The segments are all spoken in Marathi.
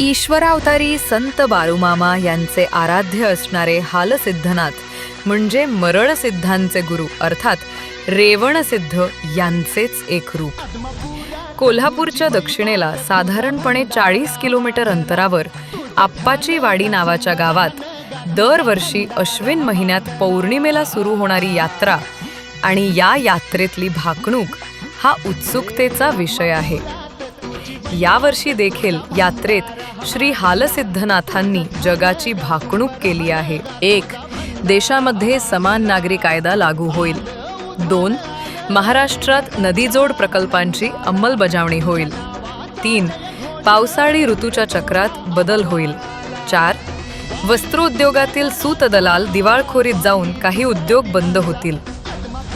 ईश्वरावतारी संत बाळूमामा यांचे आराध्य असणारे हालसिद्धनाथ म्हणजे मरळसिद्धांचे गुरु अर्थात रेवणसिद्ध यांचेच एक रूप. कोल्हापूरच्या दक्षिणेला साधारणपणे चाळीस किलोमीटर अंतरावर आप्पाची वाडी नावाच्या गावात दरवर्षी अश्विन महिन्यात पौर्णिमेला सुरू होणारी यात्रा आणि या यात्रेतली भाकणूक हा उत्सुकतेचा विषय आहे. यावर्षी देखील यात्रेत श्री हालसिद्धनाथांनी जगाची भाकणूक केली आहे. एक देशामध्ये समान नागरी कायदा लागू होईल. दोन महाराष्ट्रात नदीजोड प्रकल्पांची अंमलबजावणी होईल. तीन पावसाळी ऋतूच्या चक्रात बदल होईल. चार वस्त्रोद्योगातील सूत दलाल दिवाळखोरीत जाऊन काही उद्योग बंद होतील.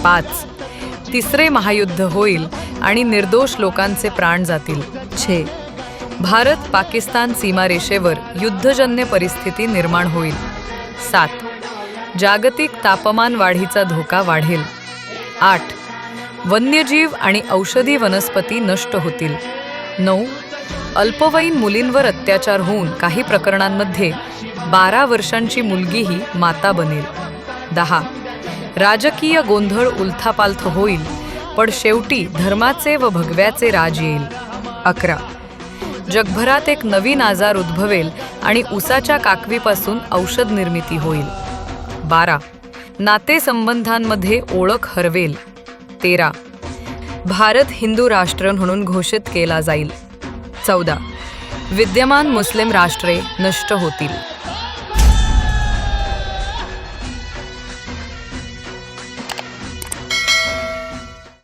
पाच तिसरे महायुद्ध होईल आणि निर्दोष लोकांचे प्राण जातील. छे. भारत पाकिस्तान सीमारेषेवर युद्धजन्य परिस्थिती निर्माण होईल. सात. जागतिक तापमान वाढीचा धोका वाढेल. आठ. वन्यजीव आणि औषधी वनस्पती नष्ट होतील. नऊ. अल्पवयीन मुलींवर अत्याचार होऊन काही प्रकरणांमध्ये बारा वर्षांची मुलगीही माता बनेल. दहा. राजकीय गोंधळ उलथापालथ होईल पण शेवटी धर्माचे व भगव्याचे राज येईल. अकरा. जगभरात एक नवीन आजार उद्भवेल आणि उसाच्या काकवीपासून औषध निर्मिती होईल. बारा. नातेसंबंधांमध्ये ओळख हरवेल. तेरा. भारत हिंदू राष्ट्र म्हणून घोषित केला जाईल. चौदा. विद्यमान मुस्लिम राष्ट्रे नष्ट होतील.